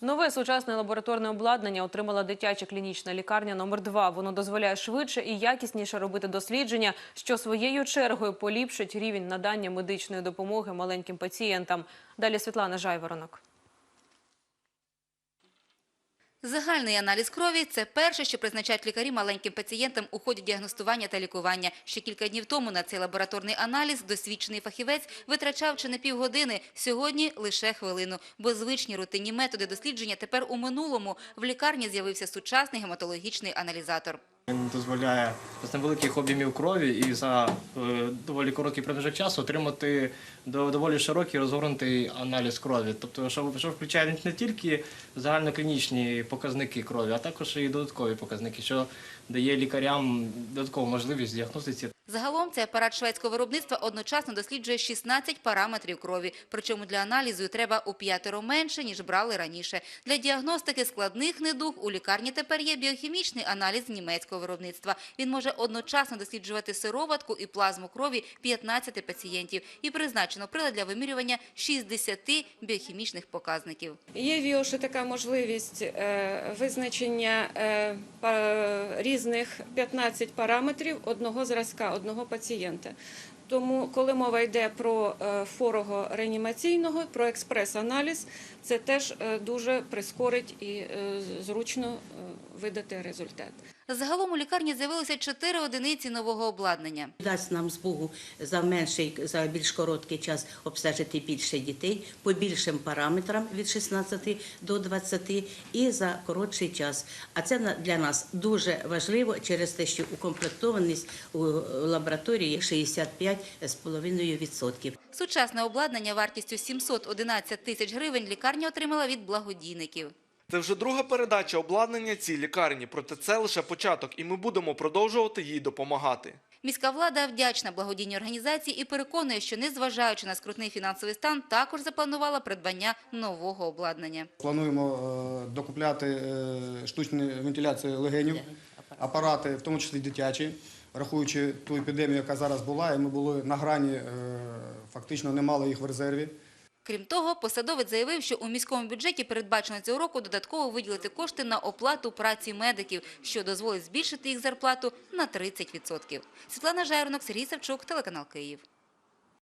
Нове сучасне лабораторне обладнання отримала дитяча клінічна лікарня номер 2 Воно дозволяє швидше і якісніше робити дослідження, що своєю чергою поліпшить рівень надання медичної допомоги маленьким пацієнтам. Далі Світлана Жайворонок. Загальний аналіз крові – це перше, що призначають лікарі маленьким пацієнтам у ході діагностування та лікування. Ще кілька днів тому на цей лабораторний аналіз досвідчений фахівець витрачав чи не півгодини, сьогодні лише хвилину. Бо звичні рутинні методи дослідження тепер у минулому. В лікарні з'явився сучасний гематологічний аналізатор. Він дозволяє з невеликих об'ємів крові і за е, доволі короткий проміжок часу отримати до- доволі широкий розгорнутий аналіз крові. Тобто, що включає не тільки загальноклінічні показники крові, а також і додаткові показники, що дає лікарям додаткову можливість діагностиці Загалом цей апарат шведського виробництва одночасно досліджує 16 параметрів крові. Причому для аналізу треба у п'ятеро менше, ніж брали раніше. Для діагностики складних недуг у лікарні тепер є біохімічний аналіз німецького виробництва. Він може одночасно досліджувати сироватку і плазму крові 15 пацієнтів. І призначено прилад для вимірювання 60 біохімічних показників. Є в ЄОШі така можливість е, визначення е, різних 15 параметрів одного зразка, одного пацієнта. Тому, коли мова йде про е, форого-реанімаційного, про експрес-аналіз, це теж дуже прискорить і зручно видати результат. Загалом у лікарні з'явилося 4 одиниці нового обладнання. дасть нам змогу за менший, за більш короткий час обстежити більше дітей по більшим параметрам від 16 до 20 і за коротший час. А це для нас дуже важливо через те, що укомплектованість у лабораторії 65,5%. Сучасне обладнання вартістю 711 тисяч гривень лікарня отримала від благодійників. Це вже друга передача обладнання цій лікарні, проте це лише початок, і ми будемо продовжувати їй допомагати. Міська влада вдячна благодійній організації і переконує, що незважаючи на скрутний фінансовий стан, також запланувала придбання нового обладнання. Плануємо е, докупляти е, штучну вентиляцію легенів, апарати, в тому числі дитячі, рахуючи ту епідемію, яка зараз була, і ми були на грані, е, фактично не мали їх в резерві. Крім того, посадовець заявив, що у міському бюджеті передбачено цього року додатково виділити кошти на оплату праці медиків, що дозволить збільшити їх зарплату на 30%. Світлана Жайронок, Сергій Савчук, телеканал Київ.